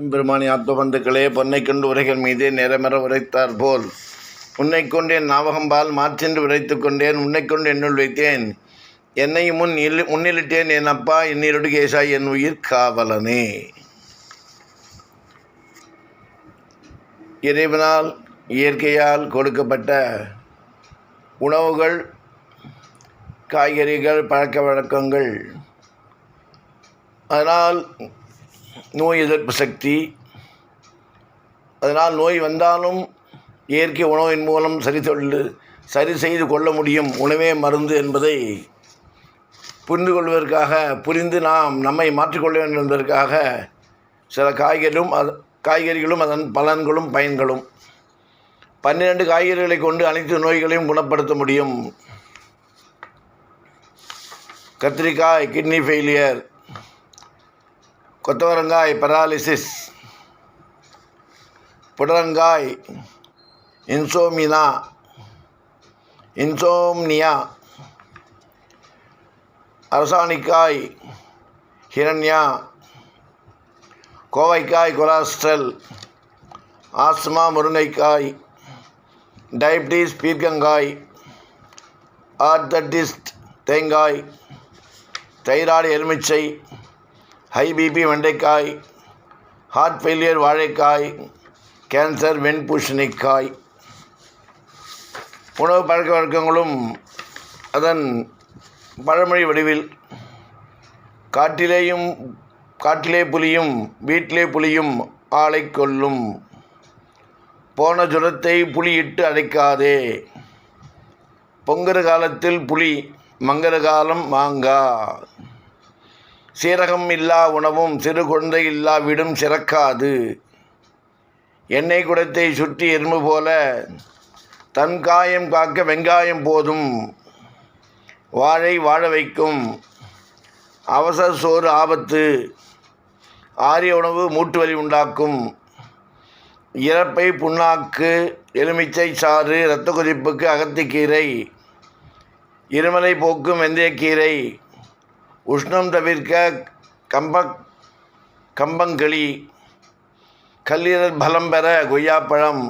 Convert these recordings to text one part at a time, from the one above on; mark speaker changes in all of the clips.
Speaker 1: எம்பெருமானி ஆத்மபந்துக்களே பொன்னை கொண்டு உரைகள் மீதே நிறமற உரைத்தார் போல். உன்னை கொண்டு என் ஞாபகம்பால் மாற்றென்று உரைத்து கொண்டேன் உன்னை கொண்டு என்னுள் வைத்தேன். என்னை முன் இல் முன்னிலிட்டேன் என் அப்பா என்னிருடு கேசா என் உயிர் காவலனே. இறைவனால் இயற்கையால் கொடுக்கப்பட்ட உணவுகள் காய்கறிகள் பழக்க வழக்கங்கள். அதனால் நோய் எதிர்ப்பு சக்தி. அதனால் நோய் வந்தாலும் இயற்கை உணவின் மூலம் சரி தொழில் சரி செய்து கொள்ள முடியும். உணவே மருந்து என்பதை புரிந்து கொள்வதற்காக புரிந்து நாம் நம்மை மாற்றிக்கொள்ள வேண்டும் என்பதற்காக சில காய்கறிகளும் அது காய்கறிகளும் அதன் பலன்களும் பயன்களும். பன்னிரண்டு காய்கறிகளை கொண்டு அனைத்து நோய்களையும் குணப்படுத்த முடியும். கத்திரிக்காய் கிட்னி ஃபெயிலியர் கொத்தவரங்காய் பராலிசிஸ். புடரங்காய் இன்சோமினா. இன்சோம்னியா. அரசாணிக்காய் ஹிரண்யா. கோவைக்காய் கொலாஸ்ட்ரல். ஆஸ்மா முருங்கைக்காய். டயபிட்டிஸ் பீர்க்கங்காய். ஆர்த்தட்டிஸ்ட் தேங்காய். தைராய்டு எலுமிச்சை. ஹை பிபி வெண்டைக்காய் ஹார்ட் ஃபெயிலியர் வாழைக்காய் கேன்சர் வெண்பூஷணிக்காய் உணவு பழக்க வழக்கங்களும் அதன் பழமொழி வடிவில் காட்டிலேயும் காட்டிலே புலியும் வீட்டிலே புலியும் ஆளை கொல்லும். போன ஜுரத்தை புலியிட்டு அடைக்காதே. பொங்கல் காலத்தில் புலி மங்கர காலம் மாங்கா. சீரகம் இல்லா உணவும் சிறு குழந்தை இல்லா வீடும் சிறக்காது. எண்ணெய் குடத்தை சுற்றி எறும்பு போல தன் காயம் காக்க வெங்காயம் போதும். வாழை வாழ வைக்கும். அவசர சோறு ஆபத்து. ஆரிய உணவு மூட்டு வலி உண்டாக்கும். இறப்பை புண்ணாக்கு எலுமிச்சை சாறு இரத்த கொதிப்புக்கு அகத்திக்கீரை இருமலை போக்கும் வெந்தயக்கீரை உஷ்ணம் தவிர்க்க கம்ப கம்பங்களி கல்லீரல் பலம் பெற கொய்யாப்பழம்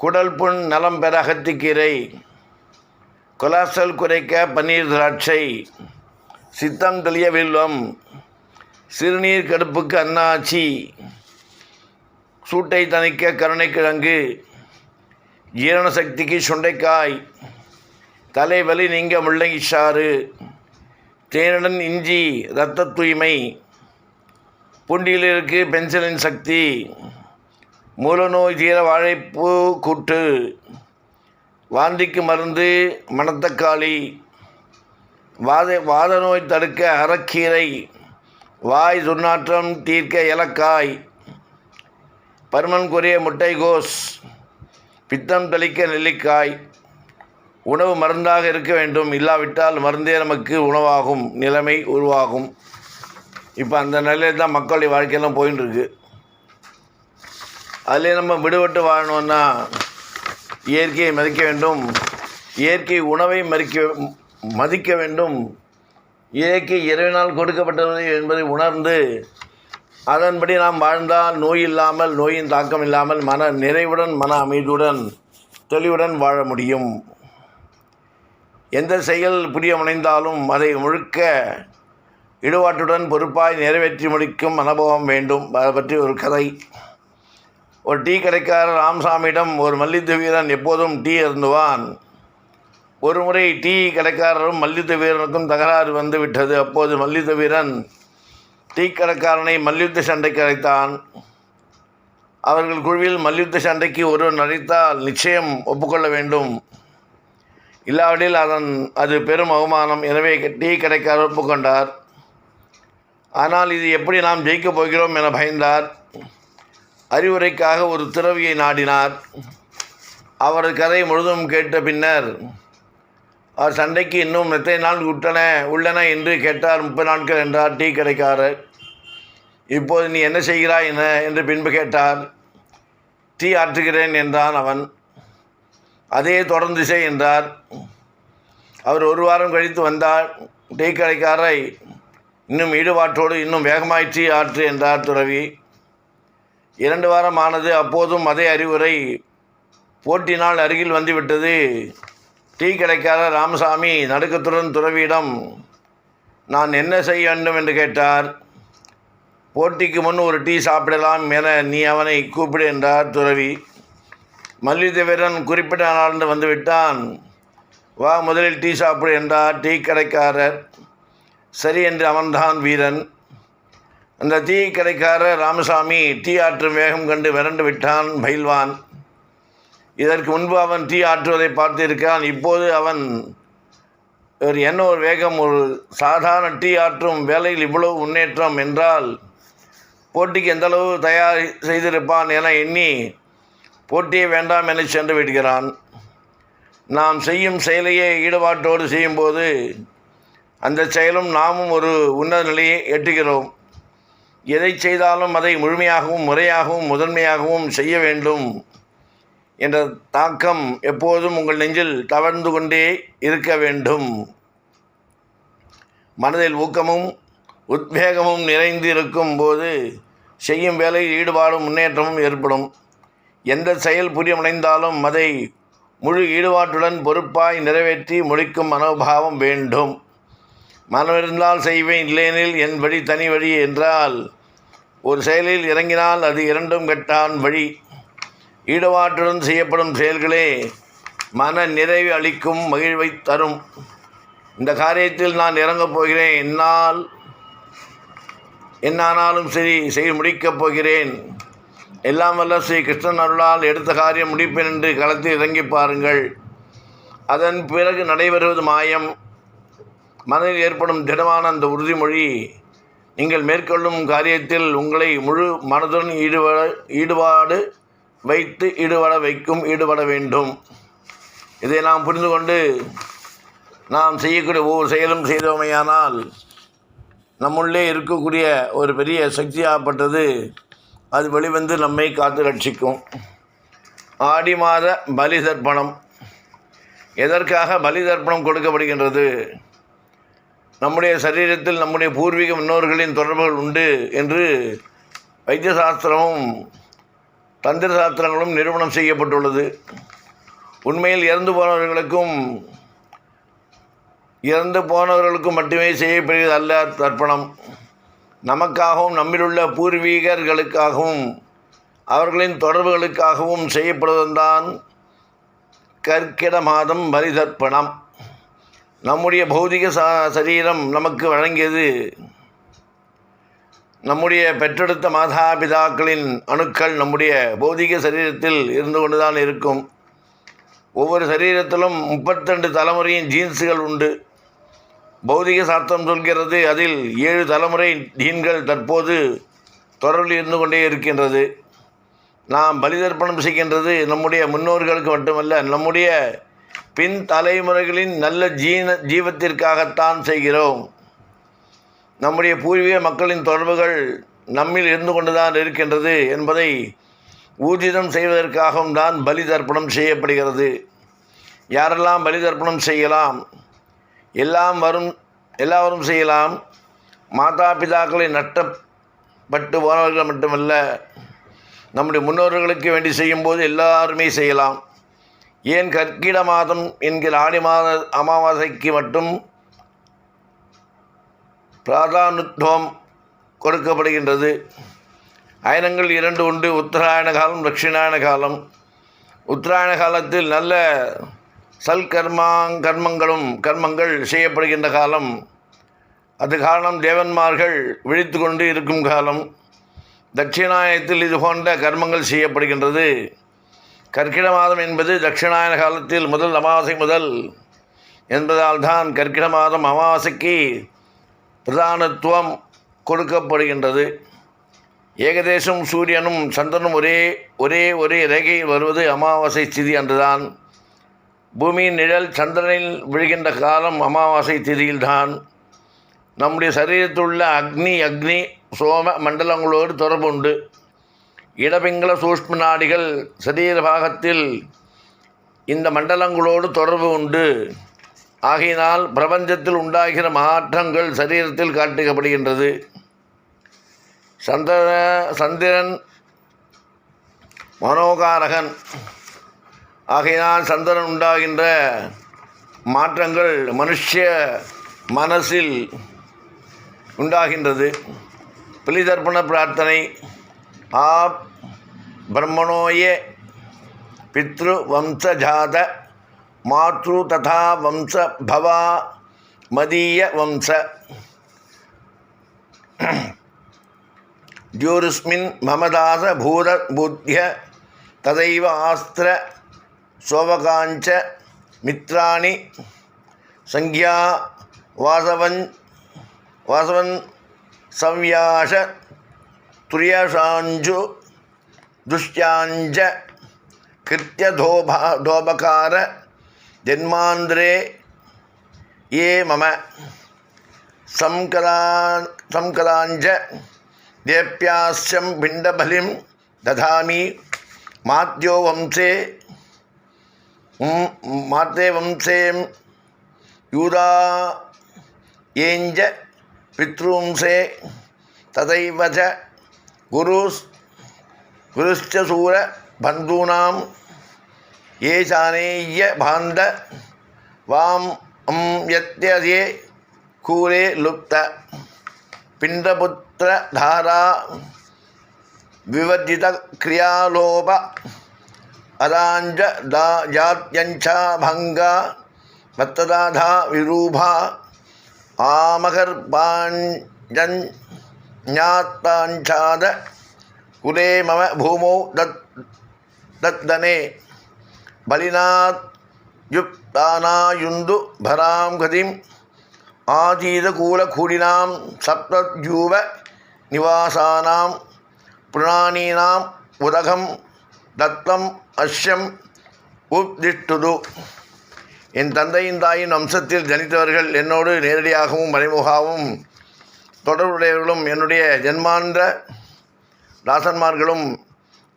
Speaker 1: குடல் புண் நலம் பெற அகத்திக்கீரை கொலாஸ்ட்ரல் குறைக்க பன்னீர் திராட்சை சித்தம் தெளிய வில்வம் சிறுநீர் கடுப்புக்கு அன்னாச்சி சூட்டை தணிக்க கருணைக்கிழங்கு ஜீரண சக்திக்கு சுண்டைக்காய் தலைவலி நீங்க முள்ளங்கி சாறு. தேனுடன் இஞ்சி இரத்த தூய்மை பூண்டியிலிருக்கு பென்சிலின் சக்தி மூலநோய் தீர வாழைப்பூ கூட்டு வாந்திக்கு மருந்து மணத்தக்காளி வாத வாத நோய் தடுக்க அறக்கீரை வாய் துர்நாற்றம் தீர்க்க இலக்காய் பருமன் குறைய முட்டைகோஸ் பித்தம் தெளிக்க நெல்லிக்காய் உணவு மருந்தாக இருக்க வேண்டும். இல்லாவிட்டால் மருந்தே நமக்கு உணவாகும். நிலைமை உருவாகும். இப்போ அந்த நிலையில் தான் மக்களுடைய வாழ்க்கையெல்லாம் போயின்னு இருக்கு அதில் நம்ம விடுபட்டு வாழணும்னா இயற்கையை மதிக்க வேண்டும். இயற்கை உணவை மதிக்க மதிக்க வேண்டும். இயற்கை இறைவனால் கொடுக்கப்பட்டது என்பதை உணர்ந்து அதன்படி நாம் வாழ்ந்தால் நோய் இல்லாமல் நோயின் தாக்கம் இல்லாமல் மன நிறைவுடன் மன அமைதியுடன் தெளிவுடன் வாழ முடியும். எந்த செயல் புரியமடைந்தாலும் அதை முழுக்க ஈடுபாட்டுடன் பொறுப்பாய் நிறைவேற்றி முடிக்கும் அனுபவம் வேண்டும். அதை பற்றி ஒரு கதை. ஒரு டீ கடைக்காரர் ராமசாமியிடம் ஒரு மல்யுத்த வீரன் எப்போதும் டீ அருந்துவான். ஒரு முறை டீ கடைக்காரரும் மல்யுத்த வீரனுக்கும் தகராறு வந்து விட்டது. அப்போது மல்யுத்த வீரன் டீ கடைக்காரனை மல்யுத்த சண்டைக்கு அழைத்தான். அவர்கள் குழுவில் மல்யுத்த சண்டைக்கு ஒருவன் அழைத்தால் நிச்சயம் ஒப்புக்கொள்ள வேண்டும். இல்லாவிடில் அதன் அது பெரும் அவமானம். எனவே டீ கடைக்காரர் ஒப்புக்கொண்டார் ஆனால் இது எப்படி நாம் ஜெயிக்கப் போகிறோம் என பயந்தார். அறிவுரைக்காக ஒரு துறவியை நாடினார். அவரது கதை முழுதும் கேட்ட பின்னர் அவர் சண்டைக்கு இன்னும் எத்தனை நாள் உட்டன உள்ளன என்று கேட்டார் முப்பது நாட்கள் என்றார் டீ கடைக்காரர். இப்போது நீ என்ன செய்கிறாய் என என்று பின்பு கேட்டார். டீ ஆற்றுகிறேன் என்றான் அவன். அதே தொடர்ந்து செய் என்றார். அவர் ஒரு வாரம் கழித்து வந்தார். டீ கடைக்காரரை இன்னும் ஈடுபாட்டோடு இன்னும் வேகமாய் ஆற்று என்றார் துறவி. இரண்டு வாரம் ஆனது அப்போதும் அதே அறிவுரை போட்டி நாள் அருகில் வந்துவிட்டது. டீ கடைக்காரர் ராமசாமி நடுக்கத்துடன் துறவியிடம் நான் என்ன செய்ய வேண்டும்? என்று கேட்டார். போட்டிக்கு முன் ஒரு டீ சாப்பிடலாம் என நீ அவனை கூப்பிடு என்றார் துறவி. மல்யுத்தவீரன் குறிப்பிட்ட வந்து விட்டான் வா முதலில் டீ சாப்பிடு என்றார். டீ கடைக்காரர் சரி என்று அமர்ந்தான் வீரன். அந்த டீ கடைக்காரர் ராமசாமி டீ ஆற்றும் வேகம் கண்டு விரண்டு விட்டான் பயில்வான் இதற்கு முன்பு அவன் டீ ஆற்றுவதை பார்த்திருக்கான் இப்போது அவன் ஒரு என்ன ஒரு வேகம்? ஒரு சாதாரண டீ ஆற்றும் வேலையில் இவ்வளவு முன்னேற்றம் என்றால் போட்டிக்கு எந்தளவு தயார் செய்திருப்பான் என எண்ணி போட்டியே வேண்டாம் என சென்று விடுகிறான். நாம் செய்யும் செயலையே ஈடுபாட்டோடு செய்யும்போது அந்த செயலும் நாமும் ஒரு உன்னத நிலையை எட்டுகிறோம். எதை செய்தாலும் அதை முழுமையாகவும் முறையாகவும் முதன்மையாகவும் செய்ய வேண்டும் என்ற தாக்கம் எப்போதும் உங்கள் நெஞ்சில் தவழ்ந்து கொண்டே இருக்க வேண்டும். மனதில் ஊக்கமும் உத்வேகமும் நிறைந்து இருக்கும் போது செய்யும் வேலையில் ஈடுபாடும் முன்னேற்றமும் ஏற்படும். எந்த செயல் புரியமடைந்தாலும் அதை முழு ஈடுபாட்டுடன் பொறுப்பாய் நிறைவேற்றி முடிக்கும் மனோபாவம் வேண்டும். மனமிருந்தால் செய்வேன் இல்லையெனில் என் வழி தனி வழி என்றால் ஒரு செயலில் இறங்கினால் அது இரண்டும் கெட்டான் வழி. ஈடுபாட்டுடன் செய்யப்படும் செயல்களே மன நிறைவு அளிக்கும் மகிழ்வை தரும். இந்த காரியத்தில் நான் இறங்கப் போகிறேன். என்னால் என்னானாலும் சரி செய்து முடிக்கப் போகிறேன். எல்லாம் வல்ல ஸ்ரீ கிருஷ்ணன் அருளால் எடுத்த காரியம் முடிப்பேன் என்று களத்தில் இறங்கி பாருங்கள். அதன் பிறகு நடைபெறுவது மாயம். மனதில் ஏற்படும் திடமான அந்த உறுதிமொழி நீங்கள் மேற்கொள்ளும் காரியத்தில் உங்களை முழு மனதுடன் ஈடுபட ஈடுபாடு வைத்து ஈடுபட வைக்கும் ஈடுபட வேண்டும். இதை நாம் புரிந்து கொண்டு நாம் செய்யக்கூடிய ஒவ்வொரு செயலும் செய்தோமையானால் நம்முள்ளே இருக்கக்கூடிய ஒரு பெரிய சக்தியாகப்பட்டது அது வெளிவந்து நம்மை காத்து ரட்சிக்கும். ஆடி மாத பலி தர்ப்பணம் எதற்காக பலி தர்ப்பணம் கொடுக்கப்படுகின்றது? நம்முடைய சரீரத்தில் நம்முடைய பூர்வீக முன்னோர்களின் தொடர்புகள் உண்டு என்று வைத்திய சாஸ்திரமும் தந்திர சாஸ்திரங்களும் நிறுவனம் செய்யப்பட்டுள்ளது. உண்மையில் இறந்து போனவர்களுக்கும் இறந்து போனவர்களுக்கும் மட்டுமே செய்யப்படுகிறது அல்ல தர்ப்பணம் நமக்காகவும் நம்மிலுள்ள பூர்வீகர்களுக்காகவும் அவர்களின் தொடர்புகளுக்காகவும் செய்யப்படுவதுதான் கற்கிட மாதம் பலிதர்ப்பணம் நம்முடைய பௌதிக சா சரீரம் நமக்கு வழங்கியது நம்முடைய பெற்றெடுத்த மாதாபிதாக்களின் அணுக்கள் நம்முடைய பௌதிக சரீரத்தில் இருந்து கொண்டுதான் இருக்கும். ஒவ்வொரு சரீரத்திலும் முப்பத்தெண்டு தலைமுறையின் ஜீன்ஸுகள் உண்டு. பௌதிக சாஸ்திரம் சொல்கிறது அதில் ஏழு தலைமுறை ஜீன்கள் தற்போது தொடர்பில் இருந்து கொண்டே இருக்கின்றது. நாம் பலிதர்ப்பணம் செய்கின்றது நம்முடைய முன்னோர்களுக்கு மட்டுமல்ல நம்முடைய பின் தலைமுறைகளின் நல்ல ஜீன ஜீவத்திற்காகத்தான் செய்கிறோம். நம்முடைய பூர்வீக மக்களின் தொடர்புகள் நம்மில் இருந்து கொண்டுதான் இருக்கின்றது என்பதை ஊர்ஜிதம் செய்வதற்காகவும் தான் பலி தர்ப்பணம் செய்யப்படுகிறது. யாரெல்லாம் பலி தர்ப்பணம் செய்யலாம்? எல்லாம் வரும் எல்லாரும் செய்யலாம். மாதா பிதாக்களை நட்டப்பட்டு போனவர்கள் மட்டுமல்ல நம்முடைய முன்னோர்களுக்கு வேண்டி செய்யும்போது எல்லாருமே செய்யலாம். ஏன் கற்கிட மாதம் என்கிற ஆடி மாத அமாவாசைக்கு மட்டும் பிராதானுத்துவம் கொடுக்கப்படுகின்றது? அயனங்கள் இரண்டு உண்டு உத்தராயண காலம் தட்சிணாயன காலம். உத்தராயண காலத்தில் நல்ல சல் கர்மங்களும் கர்மங்கள் செய்யப்படுகின்ற காலம். அது காரணம் தேவன்மார்கள் விழித்து கொண்டு இருக்கும் காலம். தட்சிணாயனத்தில் இது போன்ற கர்மங்கள் செய்யப்படுகின்றது. கற்கிட மாதம் என்பது தட்சிணாயன காலத்தில் முதல் அமாவாசை முதல் என்பதால் தான் கற்கிட மாதம் அமாவாசைக்கு பிரதானத்துவம் கொடுக்கப்படுகின்றது. ஏகதேசம் சூரியனும் சந்திரனும் ஒரே ஒரே ஒரே ரேகையில் வருவது அமாவாசை ஸ்திதி அன்றுதான். பூமியின் நிழல் சந்திரனில் விழுகின்ற காலம் அமாவாசை திதியில்தான். நம்முடைய சரீரத்துள்ள அக்னி அக்னி சோம மண்டலங்களோடு தொடர்பு உண்டு இடபிங்கள சூஷ்ம நாடிகள் சரீர பாகத்தில் இந்த மண்டலங்களோடு தொடர்பு உண்டு. ஆகையினால் பிரபஞ்சத்தில் உண்டாகிற மாற்றங்கள் சரீரத்தில் காட்டுக்கப்படுகின்றது சந்திர சந்திரன் மனோகாரகன் ஆகையினால் சந்திரன் உண்டாகின்ற மாற்றங்கள் மனுஷ மனசில் உண்டாகின்றது. பிலிதர்ப்பண பிரார்த்தனை. ஆ பிரம்மணோய பித்ரு வம்சஜாத மாத்ரு ததா வம்ச பவா மதிய வம்ச. ஜூருஸ்மின் மமதாச பூத பூத்ய ததைவ ஆஸ்திர சோபகாஞ்ச மித்ராணி சங்கியா வாசவன் வாசவன் சவ்யாஷ துரியஷாஞ்சு துஷ்யாஞ்ச கிருத்தியதோபா தோபகார ஜன்மாந்திரே ஏ மம. சம்கலா சம்கலாஞ்ச தேப்பியாஸ்யம் பிண்டபலிம் ததாமி மாத்யோ வம்சே மாத்தே வம்சேம் யூதா ஏஞ்ச பித்ருவம்சே ததைவச்ச குருஸ் குருஷ்ச சூர பந்தூனாம் ஏசானேய பாந்த வாம் அம் யத்யதே கூரே லுப்த. பிண்டபுத்திர தாரா விவர்ஜித கிரியாலோப अदाञ्ज दा जात्यञ्छा भङ्गा मत्तदाधा विरूपा आमकर्पाञ्जन्यात्ताञ्छाद कुले मम भूमौ दत् दत्दने बलिनात् युक्तानायुन्दु भरां गतिम् आजीतकूलकूडिनां सप्तद्यूव निवासानां पुराणीनाम् उदकं தத்தம் அஷ்யம் உப்திஷ்டுது. என் தந்தையின் தாயின் வம்சத்தில் ஜனித்தவர்கள் என்னோடு நேரடியாகவும் மறைமுகாகவும் தொடர்புடையவர்களும் என்னுடைய ஜென்மாந்த தாசன்மார்களும்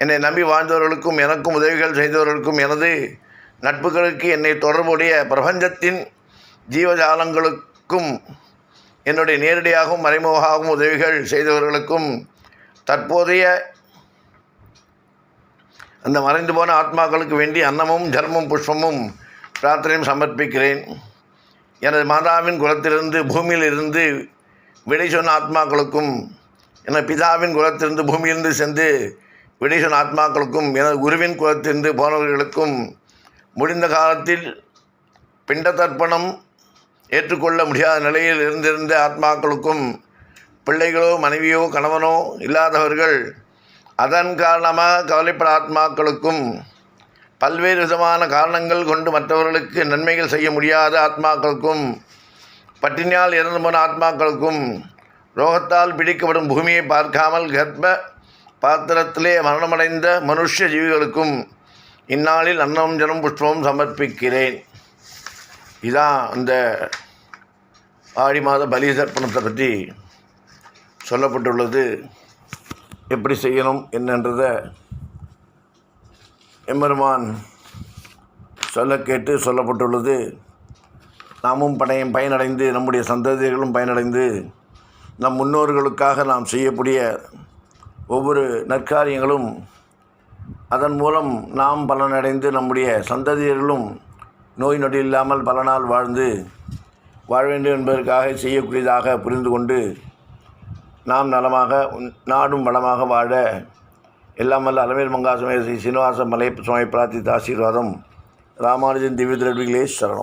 Speaker 1: என்னை நம்பி வாழ்ந்தவர்களுக்கும் எனக்கும் உதவிகள் செய்தவர்களுக்கும் எனது நட்புகளுக்கு என்னை தொடர்புடைய பிரபஞ்சத்தின் ஜீவஜாலங்களுக்கும் என்னுடைய நேரடியாகவும் மறைமுகமாகவும் உதவிகள் செய்தவர்களுக்கும் தற்போதைய அந்த மறைந்து போன ஆத்மாக்களுக்கு வேண்டி அன்னமும் தர்மம் புஷ்பமும் பிரார்த்தனையும் சமர்ப்பிக்கிறேன். எனது மாதாவின் குலத்திலிருந்து பூமியிலிருந்து விடை சொன்ன ஆத்மாக்களுக்கும் எனது பிதாவின் குலத்திலிருந்து பூமியிலிருந்து சென்று விடை சொன்ன ஆத்மாக்களுக்கும் எனது குருவின் குலத்திலிருந்து போனவர்களுக்கும் முடிந்த காலத்தில் பிண்ட தர்ப்பணம் ஏற்றுக்கொள்ள முடியாத நிலையில் இருந்திருந்த ஆத்மாக்களுக்கும் பிள்ளைகளோ மனைவியோ கணவனோ இல்லாதவர்கள் அதன் காரணமாக கவலைப்பட ஆத்மாக்களுக்கும் பல்வேறு விதமான காரணங்கள் கொண்டு மற்றவர்களுக்கு நன்மைகள் செய்ய முடியாத ஆத்மாக்களுக்கும் பட்டினியால் இறந்து போன ஆத்மாக்களுக்கும் ரோகத்தால் பிடிக்கப்படும் பூமியை பார்க்காமல் கர்ப்ப பாத்திரத்திலே மரணமடைந்த மனுஷ ஜீவிகளுக்கும் இந்நாளில் அன்னம் ஜனம் புஷ்பமும் சமர்ப்பிக்கிறேன். இதான் அந்த ஆடி மாத பலி தர்ப்பணத்தை பற்றி சொல்லப்பட்டுள்ளது. எப்படி செய்யணும் என்னன்றதை எம்பெருமான் சொல்ல கேட்டு சொல்லப்பட்டுள்ளது. நாமும் படையும் பயனடைந்து நம்முடைய சந்ததிகளும் பயனடைந்து நம் முன்னோர்களுக்காக நாம் செய்யக்கூடிய ஒவ்வொரு நற்காரியங்களும் அதன் மூலம் நாம் பலனடைந்து நம்முடைய சந்ததியர்களும் நோய் நொடி இல்லாமல் பல நாள் வாழ்ந்து வாழ வேண்டும் என்பதற்காக செய்யக்கூடியதாக புரிந்து கொண்டு நாம் நலமாக நாடும் வளமாக வாழ. எல்லாம் வல்ல அலமேல் மங்காசமே ஸ்ரீ சீனிவாச மலை சுவாமி பிரார்த்தித்த ஆசீர்வாதம். ராமானுஜன் திவ்ய திரவிகளே சரணம்.